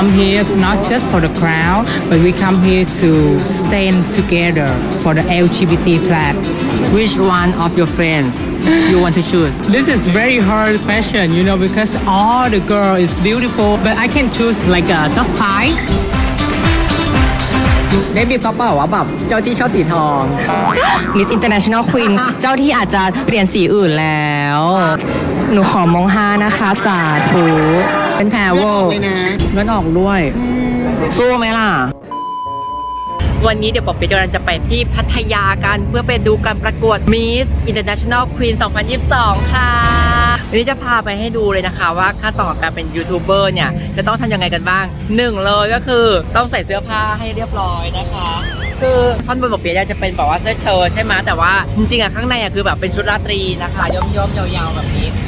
come here not just for the crowd, but we come here to stand together for the LGBT flag. Which one of your friends you want to choose This is very hard question, you know, because all the girl is beautiful, but I can choose like a top five. ได้บิวก็เปล่าว่าแบบเจ้าที่ชอบสีทอง Miss International Queen เจ้าที่อาจจะเปลี่ยนสีอื่นแล้ว หนูขอมองห้านะคะ สาธุ เป็นแพรเวลเลือดออกด้วย สู้ไหมล่ะ วันนี้เดี๋ยวปอบเปียกำลังจะไปที่พัทยากันเพื่อไปดูการประกวด Miss International Queen 2022 ค่ะ วันนี้จะพาไปให้ดูเลยนะคะว่าขั้นตอนของการเป็นยูทูบเบอร์เนี่ย จะต้องทำยังไงกันบ้างหนึ่งเลยก็คือต้องใส่เสื้อผ้าให้เรียบร้อยนะคะ คือท่อนบนปอบเปียกจะเป็นแบบว่าเสื้อเชิ้ตใช่ไหมแต่ว่าจริงๆอะข้างในอะคือแบบเป็นชุดราตรีนะคะย่อมๆยาวๆแบบนี้ชุ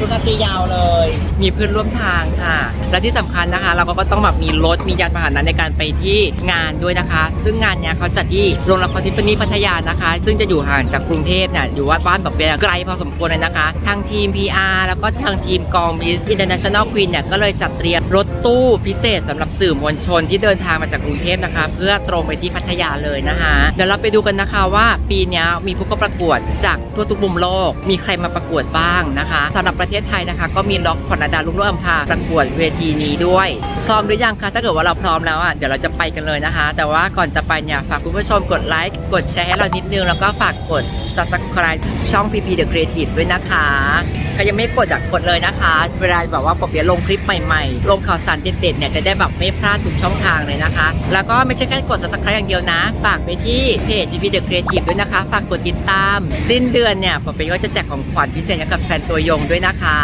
ดราตรียาวเลย มีเพื่อนร่วมทางค่ะ และที่สำคัญนะคะ เราก็ต้องแบบมีรถมียานพาหนะในการไปที่งานด้วยนะคะ ซึ่งงานเนี้ยเขาจัดที่โรงละครทิฟฟานี่พัทยานะคะ ซึ่งจะอยู่ห่างจากกรุงเทพเนี่ยอยู่ว่าบ้านแบบเบียไกลพอสมควรเลยนะคะ ทางทีม PR แล้วก็ทางทีมกอง Miss International Queen เนี่ยก็เลยจัดเตรียมรถตู้พิเศษสำหรับสื่อมวลชนที่เดินทางมาจากกรุงเทพนะคะ เพื่อตรงไปที่พัทยาเลยนะคะเดี๋ยวเราไปดูกันนะคะว่าปีนี้มีผู้เข้าประกวดจากทั่วทุกมุมโลก มีใครมาประกวดบ้างนะคะสำหรับประเทศไทยนะคะ ก็มีล็อกพรณดาลุงโลกอัมพาประกวดเวทีนี้ด้วย พร้อมหรือยังคะ ถ้าเกิดว่าเราพร้อมแล้วอะเดี๋ยวเราจะไปกันเลยนะคะ แต่ว่าก่อนจะไปเนี่ยฝากคุณผู้ชมกดไลค์กดแชร์ให้เรานิดนึงแล้วก็ฝากกด subscribe ช่อง PP The Creative ด้วยนะคะ ครยังไม่กดอยากกดเลยนะคะ เวลาแบบว่าปอบเปียะลงคลิปใหม่ๆ ลงข่าวสารเด็ดๆเนี่ยจะได้แบบไม่พลาดทุกช่องทางเลยนะคะ แล้วก็ไม่ใช่แค่กด subscribe อย่างเดียวนะ ฝากไปที่เพจ PP The Creative ด้วยนะคะ ฝากกดติดตาม สิ้นเดือนเนี่ยปอบเปียะก็จะแจกของขวัญพิเศษให้กับแฟนตัวยงด้วยนะคะ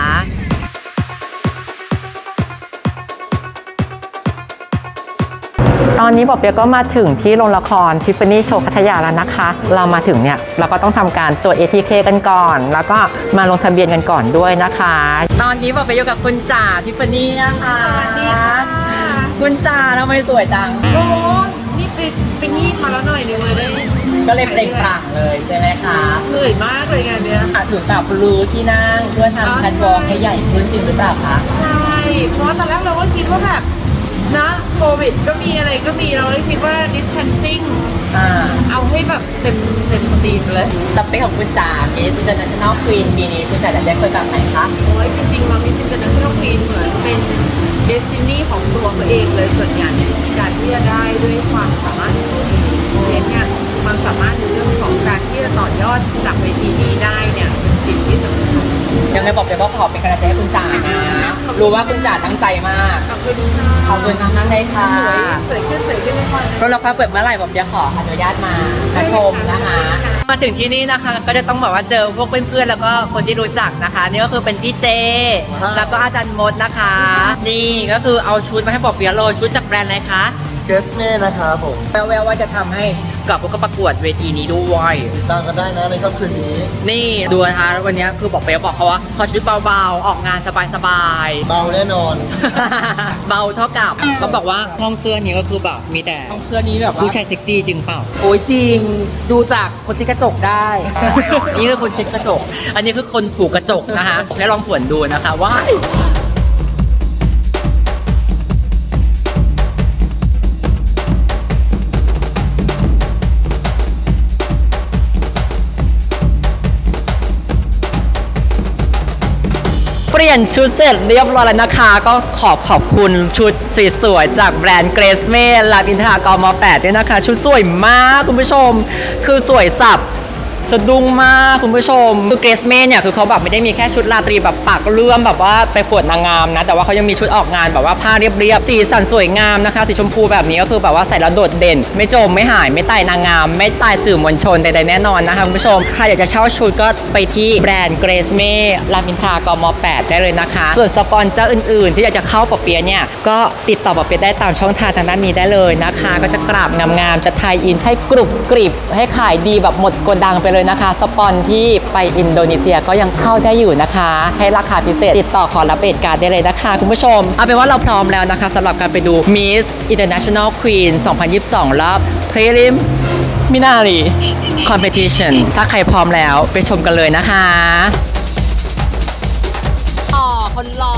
อนนี้ปอเปียกก็มาถึงที่โรงละครทิฟฟานี่โชว์พัทยาแล้วนะคะ เรามาถึงเนี่ยเราก็ต้องทำการตรวจ ATK กันก่อน แล้วก็มาลงทะเบียนกันก่อนด้วยนะคะ ตอนนี้ปอเปียกอยู่กับคุณจ่าทิฟฟานี่นะคะสวัสดีค่ะคุณจ่าทำไมสวยจังโอ้นี่ไปไปงีดมาแล้วหน่อยนึงเลยได้ก็เลยเปล่งปลั่งเลยใช่ไหมคะเหนื่อยมากเลยงานเนี้ยค่ะถึงกับบลูที่นั่งเพื่อทำแพนวอล์กให้ใหญ่ขึ้นจริงหรือเปล่าคะใช่เพราะว่าตอนแรกเราก็คิดว่าแบบ นะโควิดก็มีอะไรก็มีเราเลยคิดว่า distancing อ่าเอาให้แบบเต็มเต็มสตรีมเลย สเปคของคุณจ่ามี International Queen ปีนี้คุณจ่าจะได้เคยแบบไหนคะโอ้ยจริงๆเรามีซินเดอเรลล่าควีนเหมือนเป็นเดสตินีของตัวเขาเองเลยส่วนใหญ่การที่จะได้ด้วยความสามารถของตัวเองเพราะฉะนั้นเนี่ยความสามารถในเรื่องของการที่จะต่อยอดจากเวทีนี้ได้เนี่ยเป็นสิ่งที่สำคัญ ยังไงบอกเดี๋ยวก็ขอเป็นกำลังใจให้คุณจ่านะ รู้ว่าคุณจ่าตั้งใจมาก ขอบคุณค่ะขอบคุณทางนั้นเลยค่ะสวยสวยขึ้นสวยขึ้นเลยค่ะรถราคาเปิดเมื่อไหร่ผมจะขออนุญาตมามาชมนะคะ มาถึงที่นี่นะคะ ก็จะต้องบอกว่าเจอพวกเพื่อนๆแล้วก็คนที่รู้จักนะคะ นี่ก็คือเป็นพี่เจ แล้วก็อาจารย์มดนะคะ นี่ก็คือเอาชุดมาให้บอกเปียโรยชุดจากแบรนด์อะไรคะ เกสเม่นะครับผม แววๆว่าจะทำให้ กลับมาประกวดเวทีนี้ด้วยติดตามกันได้นะในค่ำคืนนี้ นี่ดูนะคะวันนี้คือบอกเปียบอกเขาว่าขอชุดเบาๆ ออกงานสบายๆ เบาแน่นอน เบาเท่ากับเขาบอกว่าห้องเสื้อนี้ก็คือแบบมีแต่เสื้อนี้แบบว่าผู้ชายเซ็กซี่จริงเปล่า โอ้ยจริงดูจากคนที่กระจกได้ นี่คือคนเช็ดกระจก อันนี้คือคนถูกกระจกนะคะให้ลองผวนดูนะคะว้าย เปลี่ยนชุดเสร็จเรียบร้อยแล้วนะคะ ก็ขอบขอบคุณชุดสวยๆจากแบรนด์เกรสเม่ลาดินทรากม8ด้วยนะคะ ชุดสวยมากคุณผู้ชม คือสวยสับ สะดุ้งมากคุณผู้ชมคือเกรซเม่เนี่ยคือเขาแบบไม่ได้มีแค่ชุดราตรีแบบปากเลื่อมแบบว่าไปปวดนางงามนะ แต่ว่าเขายังมีชุดออกงานแบบว่าผ้าเรียบๆสีสันสวยงามนะคะ สีชมพูแบบนี้ก็คือแบบว่าใส่แล้วโดดเด่น ไม่จมไม่หายไม่ตายนางงาม ไม่ตายสื่อมวลชนใดๆแน่นอนนะคะคุณผู้ชมใครอยากจะเช่าชุดก็ไปที่แบรนด์เกรซเม่ลามินทรากม 8 ได้เลยนะคะ ส่วนสปอนเซอร์อื่นๆ ที่อยากจะเข้าปอเปียเนี่ยก็ติดต่อปอเปียได้ตามช่องทางทางด้านนี้ได้เลยนะคะ ก็จะกราบงามๆจะไทยอินให้กรุบกริบให้ขายดีแบบหมดโกดังไปเลยนะคะ สปอนที่ไปอินโดนีเซียก็ยังเข้าได้อยู่นะคะ ให้ราคาพิเศษติดต่อขอรับเบตการ์ดได้เลยนะคะ คุณผู้ชม เอาเป็นว่าเราพร้อมแล้วนะคะสำหรับการไปดู Miss International Queen 2022 รอบ Prelim Minari Competition ถ้าใครพร้อมแล้วไปชมกันเลยนะคะหล่อคนหล่อ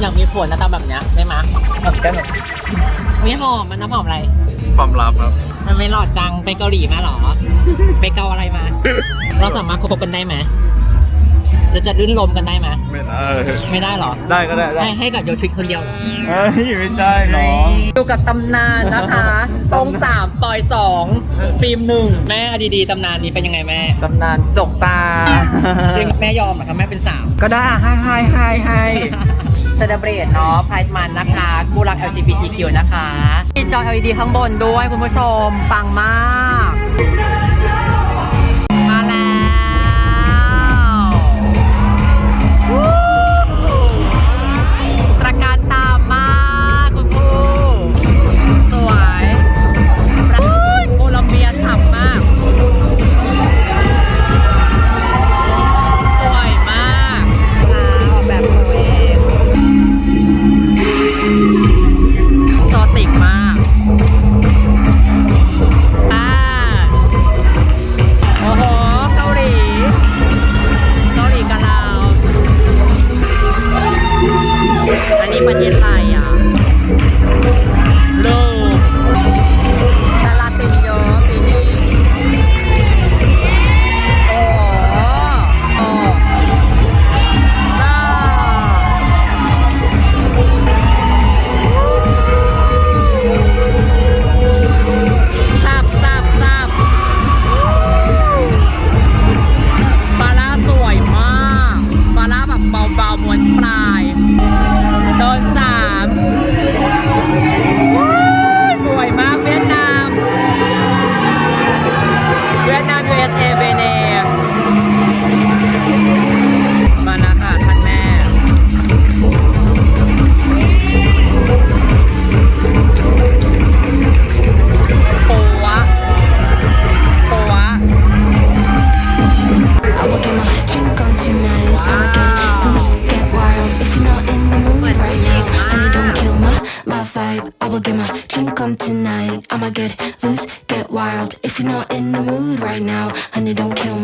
อยากมีผัวหน้าตาแบบเนี้ยได้ไหมแบบได้ไหมวิหอมมันน้ำหอมอะไร ความลับครับมันไม่หล่อจังไปเกาหลีมาเหรอ ไปเกาอะไรมา เราสามารถคบกันได้ไหมเราจะลื่นลมกันได้ไหมไม่ได้ ไม่ได้เหรอ ได้ก็ได้ได้ ให้ให้กับโยชิคนเดียวเหรอเฮ้ยไม่ใช่น้องดูกับตำนานนะคะ ตรงสามปอยสองฟิล์มหนึ่งแม่เอาดีๆตำนานนี้เป็นยังไงแม่ตำนานจกตาซึ่งแม่ยอมเหรอทำแม่เป็นสามก็ได้ให้ให้ให้ให้ เซเลบรตเนาะพายมันนะคะกูรัก LGBTQ นะคะมีจอ LED ข้างบนด้วยคุณผู้ชมปังมาก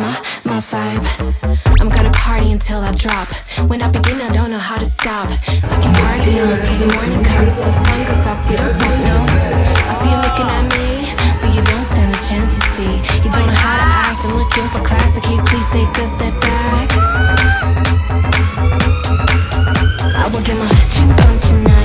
my my vibe. I'm gonna party until I drop. When I begin, I don't know how to stop. I can party on till the morning comes, the sun goes up. We don't stop, no. I see you looking at me, but you don't stand a chance. You see, you don't know how to act. I'm looking for class. Can you please take a step back? I will get my drink on tonight.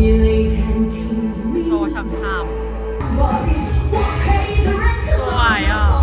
โชว์ช้ำๆสวยอะ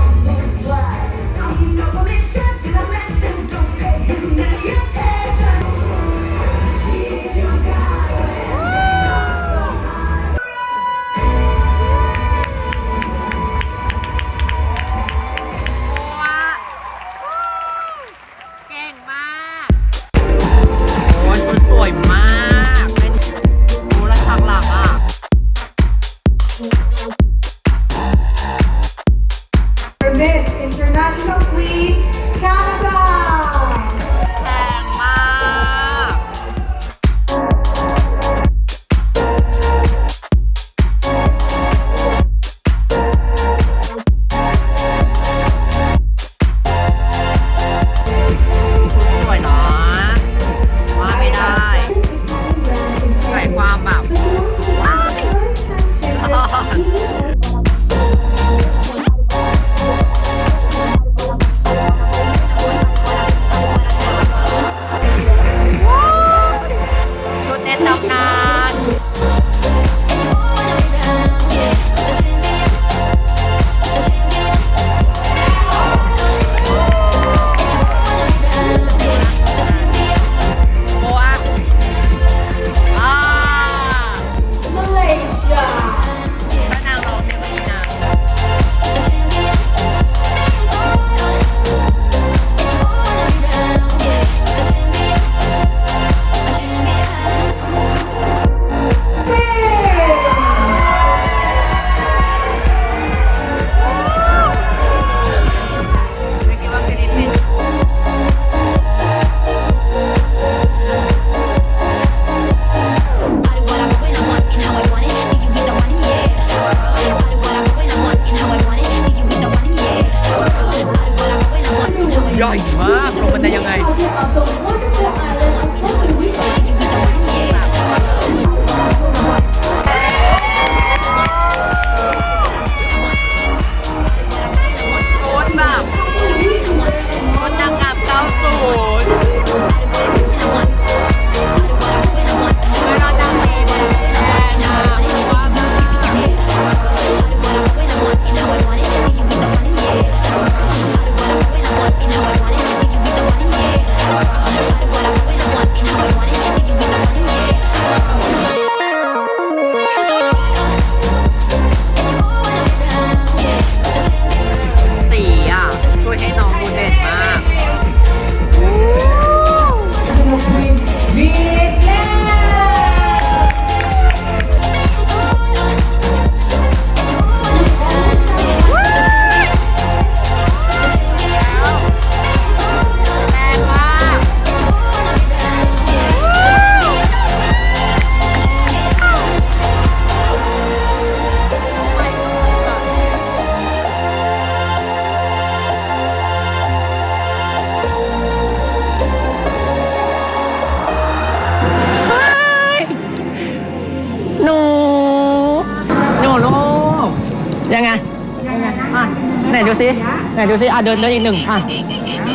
ไหนดูสิอะเดินเดินอีกหนึ่งอะ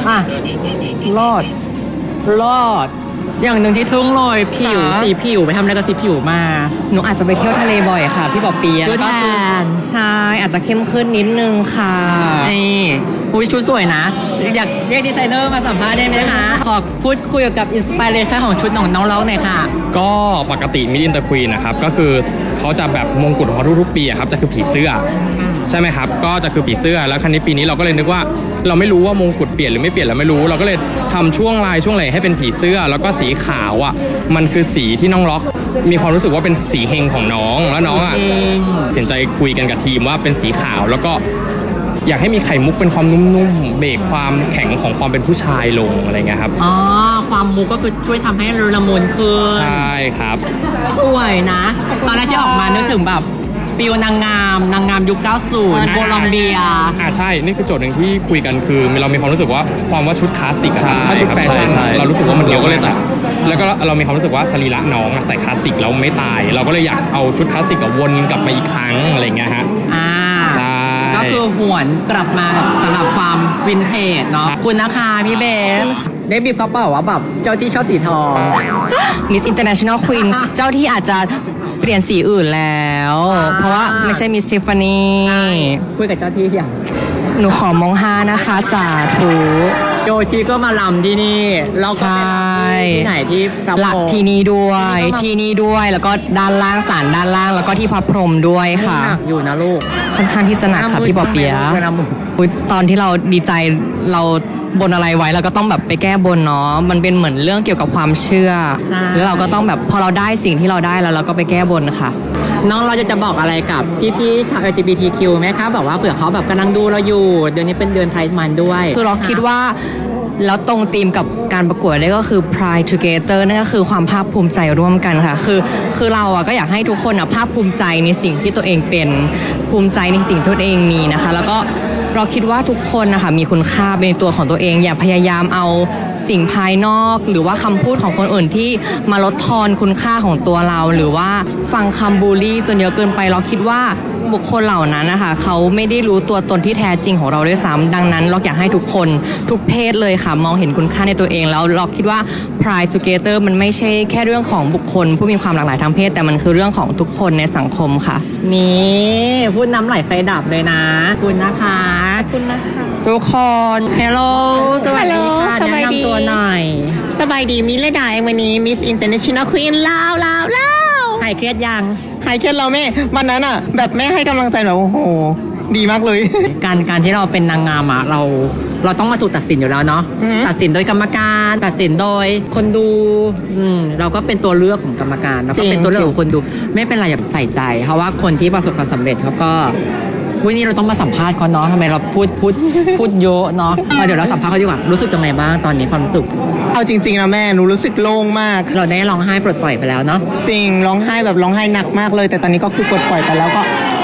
อะรอด รอด อย่างหนึ่งที่ทึ่งเลยผิวค่ะสีผิวไปทำอะไรกับสีผิวมา หนูอาจจะไปเที่ยวทะเลบ่อยค่ะ พี่บอเปียดูแทนใช่อาจจะเข้มขึ้นนิดนึงค่ะนี่อุ้ยชุดสวยนะ อยากเรียกดีไซเนอร์มาสัมภาษณ์ได้ไหมคะ ขอพูดคุยเกี่ยวกับอินสปิเรชันของชุดของน้องเราหน่อยค่ะ ก็ปกติมิดอินเตอร์ควีนนะครับ ก็คือเขาจะแบบมงกุฎของเขาทุกๆปีอะครับ จะคือผีเสื้ออ ใช่ไหมครับ ก็จะคือผีเสื้อแล้วครั้นี้ปีนี้เราก็เลยนึกว่า เราไม่รู้ว่ามงกุฎเปลี่ยนหรือไม่เปลี่ยนเราไม่รู้ เราก็เลยทำช่วงลายช่วงไหลให้เป็นผีเสื้อ แล้วก็สีขาวอะ มันคือสีที่น้องล็อก มีความรู้สึกว่าเป็นสีเฮงของน้องแล้วน้องอะตัดสินใจคุยกันกับทีมว่าเป็นสีขาวแล้วก็อยากให้มีไข่มุกเป็นความนุ่มๆ เบรกความแข็งของความเป็นผู้ชายลงอะไรเงี้ยครับ อ๋อ ความมุกก็คือช่วยทำให้ละมุนขึ้น ใช่ครับ สวยนะ ตอนแรกที่ออกมานึกถึงแบบ ฟิวนางงามนางงามยุค 90 โคลอมเบีย อ่าใช่ นี่คือโจทย์หนึ่งที่คุยกันคือเรามีความรู้สึกว่าความว่าชุดคลาสสิกอะถ้าชุดแฟชั่นเรารู้สึกว่ามันเร็วก็เลยตัดแล้วก็เรามีความรู้สึกว่าสรีระน้องอะใส่คลาสสิกแล้วไม่ตาย เราก็เลยอยากเอาชุดคลาสสิกอะวนกลับมาอีกครั้งอะไรเงี้ยฮะอ่าใช่ก็คือหวนกลับมาแบบสำหรับความวินเทจเนาะใช่คุณนะคะพี่เบสได้บีบเขาเปล่าว่าแบบเจ้าที่ชอบสีทองมิสอินเตอร์เนชั่นแนลควีนเจ้าที่อาจจะ เปลี่ยนสีอื่นแล้ว อ่า เพราะว่าไม่ใช่มิสทิฟฟานี่คุยกับเจ้าที่อย่างหนูขอมองห้านะคะสาธุ โยชิก็มาลำที่นี่เราก็ใช่ไปลำที่ไหนที่พระพรมหลักที่นี้ด้วยที่ที่นี่นี่ด้วยแล้วก็ด้านล่างศาลด้านล่างแล้วก็ที่พระพรหมด้วยค่ะ หนักอยู่นะลูกค่อนข้างที่จะหนักค่ะพี่บอเปียเวลามึงอุ๊ยตอนที่เราดีใจเรา บนอะไรไว้เราก็ต้องแบบไปแก้บนเนาะมันเป็นเหมือนเรื่องเกี่ยวกับความเชื่อ ใช่ แล้วเราก็ต้องแบบพอเราได้สิ่งที่เราได้แล้วเราก็ไปแก้บนค่ะ น้องเราจะจะบอกอะไรกับพี่ๆชาว LGBTQ ไหมคะแบบว่าเผื่อเขาแบบกำลังดูเราอยู่ เดือนนี้เป็นเดือนไพร์มันด้วยคือเราคิดว่า แล้วตรงธีมกับการประกวดเนี่ยก็คือ Pride Together นั่นก็คือความภาคภูมิใจร่วมกันค่ะ คือคือเราอะก็อยากให้ทุกคนอะภาคภูมิใจในสิ่งที่ตัวเองเป็นภูมิใจในสิ่งที่ตัวเองมีนะคะ แล้วก็เราคิดว่าทุกคนนะคะมีคุณค่าเป็นตัวของตัวเอง อย่าพยายามเอาสิ่งภายนอก หรือว่าคำพูดของคนอื่นที่มาลดทอนคุณค่าของตัวเรา หรือว่าฟังคำบูลลี่จนเยอะเกินไปเราคิดว่า บุคคลเหล่านั้นนะคะเขาไม่ได้รู้ตัวตนที่แท้จริงของเราด้วยซ้ำดังนั้นเราอยากให้ทุกคนทุกเพศเลยค่ะ มองเห็นคุณค่าในตัวเองแล้วเราคิดว่า Pride Together มันไม่ใช่แค่เรื่องของบุคคล ผู้มีความหลากหลายทางเพศ แต่มันคือเรื่องของทุกคนในสังคมค่ะ นี่พูดน้ำไหลไฟดับเลยนะคุณนะคะคุณนะคะ ทุกคนเฮลโลสวัสดีค่ะ Hello สแนะวัสดี นำตัวหน่อย สบายดีมิเลดาเองวันนี้มิสอินเตอร์เนชั่นแนลควีนลาวลาวลาว หายเครียดยัง หายเครียดเราแม่วันนั้นอะ แบบแม่ให้กำลังใจแบบโอ้โห ดีมากเลย การการที่เราเป็นนางงามอะเรา เราต้องมาถูกตัดสินอยู่แล้วเนาะอือฮึตัดสินโดยกรรมการ ตัดสินโดยคนดูอืมเราก็เป็นตัวเลือกของกรรมการแล้วก็เป็นตัวเลือกของคนดู ไม่เป็นไรอย่าใส่ใจ เพราะว่าคนที่ประสบความสำเร็จเขาก็ วันนี้เราต้องมาสัมภาษณ์เขาเนาะทำไมเราพูดพูดพูดเยอะเนาะเอาเดี๋ยวเราสัมภาษณ์เขาดีกว่ารู้สึกยังไงบ้างตอนนี้ความรู้สึก เอาจริงๆนะแม่หนูรู้สึกโล่งมาก เราได้ร้องไห้ปลดปล่อยไปแล้วเนาะสิ่งร้องไห้แบบร้องไห้หนักมากเลย แต่ตอนนี้ก็คือกดปล่อยไปแล้วก็โ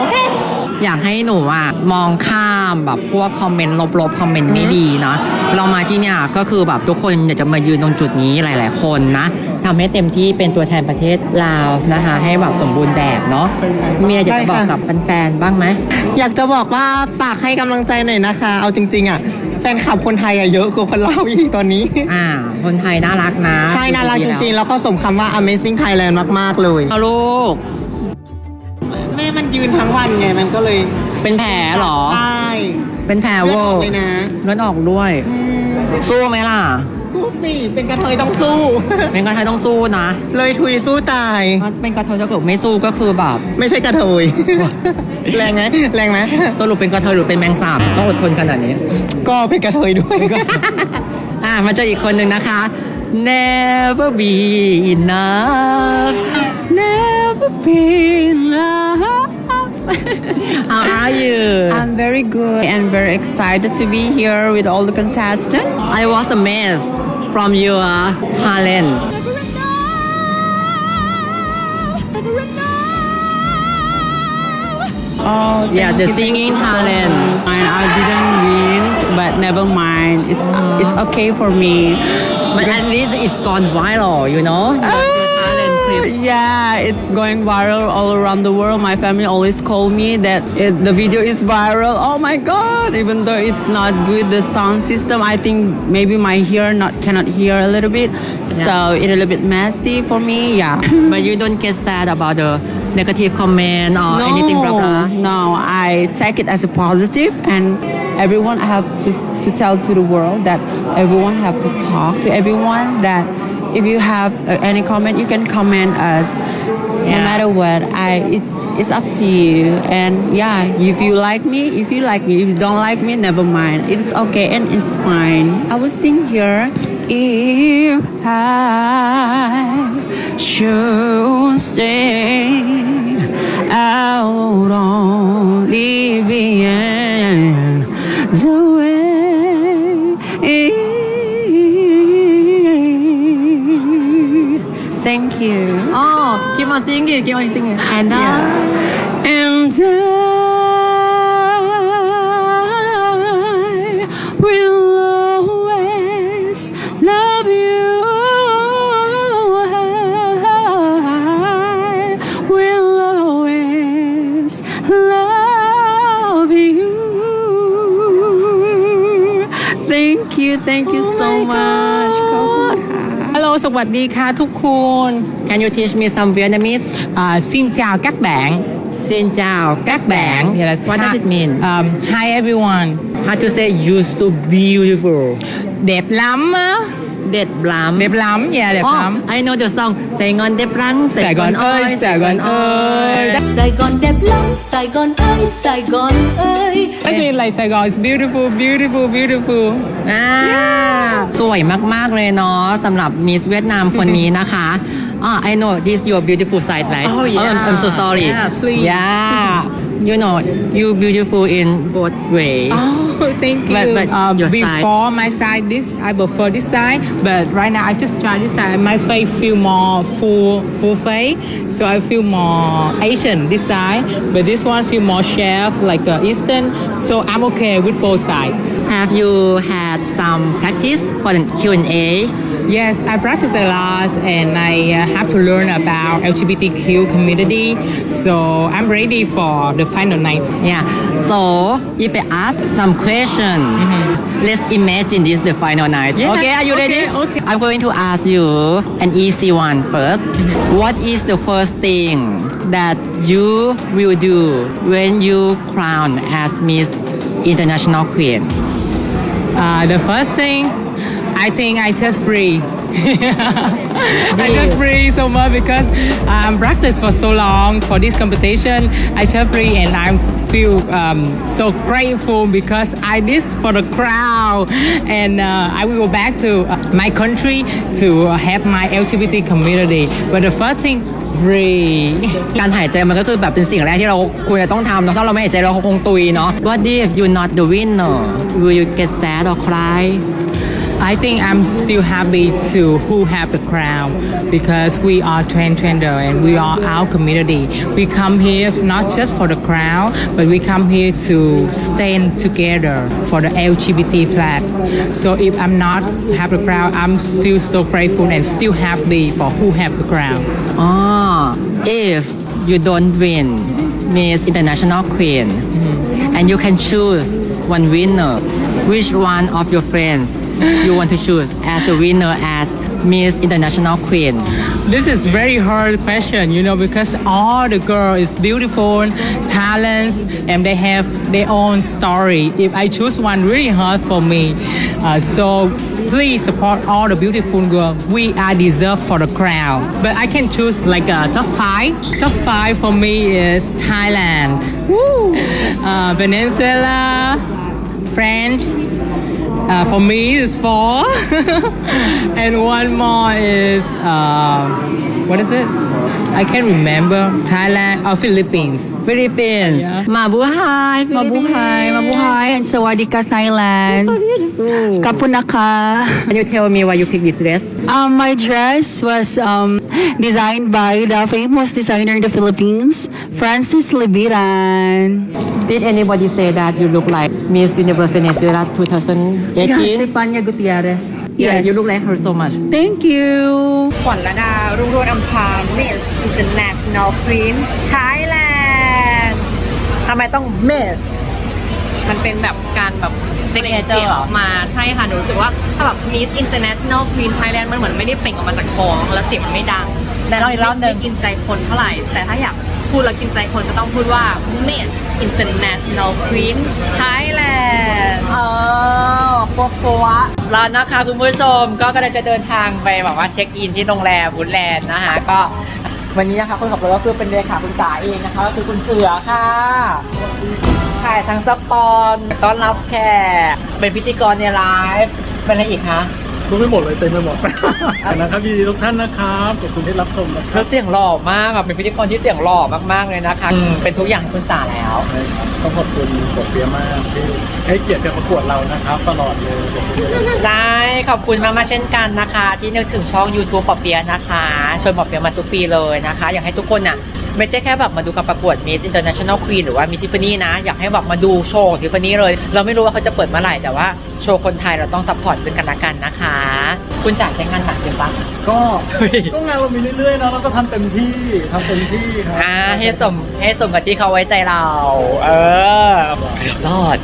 อเคอยากให้หนูอะมองข้ามแบบพวกคอมเมนต์ลบๆคอมเมนต์ไม่ดีนะเรามาที่เนี่ยก็คือแบบทุกคนอยากจะมายืนตรงจุดนี้หลาย ๆ คนนะทำให้เต็มที่เป็นตัวแทนประเทศลาวนะคะ ให้แบบสมบูรณ์แบบเนาะมีอะไรอยากจะบอกกับแฟนๆบ้างไหมอยากจะบอกว่าฝากให้กำลังใจหน่อยนะคะ เอาจริง ๆ อะ แฟนคลับคนไทยอะเยอะกว่าคนลาวอีกตอนนี้ อ่า คนไทยน่ารักนะ ใช่น่ารักจริง ๆ แล้วก็สมคำว่า Amazing Thailand มาก ๆ เลย เอาลูกแม่มันยืนทั้งวันไงมันก็เลยเป็นแผลเหรอ ใช่เป็นแผลเลือดเวอออกร์เลยนะเลือดออกด้วยสู้ไหมล่ะสู้สิเป็นกระเทยต้องสู้ เป็นกระเทยต้องสู้นะเลยทุยสู้ตาย ถ้าเป็นกระเทยถ้าเกิดไม่สู้ก็คือแบบ ไม่ใช่กระเทย แรงไหมแรงไหมสรุปเป็นกระเทยหรือเป็นแมงสาบต้องอดทนขนาดนี้ ก็เป็นกระเทยด้วย อะมาเจออีกคนหนึ่งนะคะ Never be enough Never How are you I'm very good and very excited to be here with all the contestants. I was amazed from your uh, talent Oh, Yeah, the singing talent I didn't win, but never mind. It's it's ah. okay for me. But at least it's gone viral, you know? Your, your talent clip Yeah, it's going viral all around the world. My family always call me that it, the video is viral. Oh my god! Even though it's not good, the sound system. I think maybe my ear not cannot hear a little bit, so it's a little bit messy for me. Yeah. but you don't get sad about the negative comment or anything blah blah No, I take it as a positive, and everyone have to to tell to the world that everyone have to talk to everyone that if you have uh, any comment, you can comment us. No matter what, I it's it's up to you. And yeah, if you like me, if you like me, if you don't like me, never mind. It's okay and it's fine. I will sing here. If I should stay out on living Thank you. oh keep on singing keep on singing and And I will always love you. I will always love you. Thank you, thank you so much. ข สวัสดีค่ะทุกคน can you teach me some Vietnamese uh, Xin chào các bạn Xin chào các bạn Yes, what does hi- it mean um, Hi everyone how to say you so beautiful Đẹp lắm á đẹp lắm Đẹp lắm, yeah đẹp oh, lắm I know the song Sài Gòn đẹp lắm Sài Gòn ơi, Sài Gòn ơi Sài Gòn đẹp lắm, Sài Gòn ơi, Sài Gòn ơi. I mean like Saigon is beautiful beautiful beautiful อ่าสวยมาก ๆ เลยเนาะสำหรับมิสเวียดนามคนนี้นะคะอ่า I know this your beautiful side right Oh, yeah. I'm, I'm so sorry Yeah, please. yeah you know you beautiful in both way Oh, thank you. But- but um, your side. before my side, this I prefer this side, but right now I just try this side. My face feel more full, full face, so I feel more Asian this side. But this one feel more chef, like uh, Eastern. So I'm okay with both sides. have you had some practice for the Q&A Yes, I practice a lot, and I uh, have to learn about LGBTQ community. So I'm ready for the final night. yeah. So if I ask some question let's imagine this the final night. Yes, okay are you ready? okay, okay. I'm going to ask you an easy one first. What is the first thing that you will do when you crown as Miss International Queen? Uh, the first thing, I think I just breathe. I just breathe so much because I'm practiced for so long for this competition. I just breathe and I feel um, so grateful because I did for the crowd and uh, I will go back to uh, my country to have my LGBT community. But the first thing, breathe. การหายใจมันก็คือแบบเป็นสิ่งแรกที่เราควรจะต้องทำเนอะถ้าเราไม่หายใจเราคงตุยเนาะ What if you not the winner will you get sad or cry I think I'm still happy to who have the crown because we are transgender and we are our community. We come here not just for the crown, but we come here to stand together for the LGBT flag. So if I'm not have the crown, I'm feel so grateful and still happy for who have the crown. Ah, if you don't win Miss International Queen and you can choose one winner, which one of your friends you want to choose as the winner as Miss International Queen? This is very hard question, you know, because all the girl is beautiful, talents, and they have their own story. If I choose one, really hard for me. Uh, so please support all the beautiful girl. We are deserve for the crown. But I can choose like a top five. Top five for me is Thailand, Woo! Uh, Venezuela, French. Uh, for me, it's four, and one more is uh, what is it? I can't remember. Thailand or Philippines. Philippines. Yeah. Mabuhay, Mabuhay, mabuhay, and sawadika Thailand. Kapunaka. Can you tell me why you picked this dress? Um, my dress was um, designed by the famous designer in the Philippines, Francis Leviran. Did anybody say that you look like Miss Universe Venezuela 2018? Stefania Gutierrez. Yeah, you look like her so much. Thank you. ขวัญระดารุ่งโรจน์อัมพา Miss International Queen Thailand ทำไมต้อง Miss มันเป็นแบบการแบบ Signature เหรอออกมาใช่ค่ะหนูรู้สึกว่าถ้าแบบ Miss International Queen Thailand มันเหมือนไม่ได้เปล่งออกมาจากท้องแล้วเสียงมันไม่ดังแต่ลองอีกรอบหนึ่งไม่กินใจคนเท่าไหร่ แต่ถ้าอยากพูดแล้วกินใจคนก็ต้องพูดว่า Miss International Queen Thailand เออปัวปัวแล้วนะคะคุณผู้ชมก็กำลังจะเดินทางไปแบบว่าเช็คอินที่โรงแรมวุดแลนด์นะคะก็วันนี้นะคะคนขับรถก็คือเป็นเลขาคุณจ๋าเองนะคะก็คือคุณเสือค่ะขาย ทั้งสปอนต้อนรับแขกเป็นพิธีกรในไลฟ์เป็นอะไรอีกคะรู้ไม่หมดเลยเต็มไปหมด นะครับยินดีทุกท่านนะครับขอบคุณที่รับชมนะคเธรับอเสียงหล่อมากอะเป็นพิธีกรที่เสียงหล่อมากๆเลยนะคะอืมเป็นทุกอย่างให้คุณจ๋าแล้ว ต้องขอบคุณกบเปียมากที่ให้เกียรติกับประกวดเรานะครับ ตลอดเลยขอบคุณด้วยได้ ขอบคุณมากๆเช่นกันนะคะ ที่นึกถึงช่อง YouTube ปอเปียะนะคะชวนปอเปียะมาทุกปีเลยนะคะ อยากให้ทุกคนน่ะ ไม่ใช่แค่แบบมาดูการประกวด Miss International Queen หรือว่า Miss Tiffany นะ อยากให้แบบมาดูโชว์ของ Tiffany เลย เราไม่รู้ว่าเขาจะเปิดเมื่อไหร่ แต่ว่าโชว์คนไทยเราต้องซัพพอร์ตซึ่งกันและกันนะคะ คุณจ่ายใช้งานหนักจริงปะ ก็ก็งานเรามีเรื่อยๆนะเราก็ทำเต็มที่ทำเต็มที่ครับอ่าให้สมให้สมกับที่เขาไว้ใจเรา เออรอด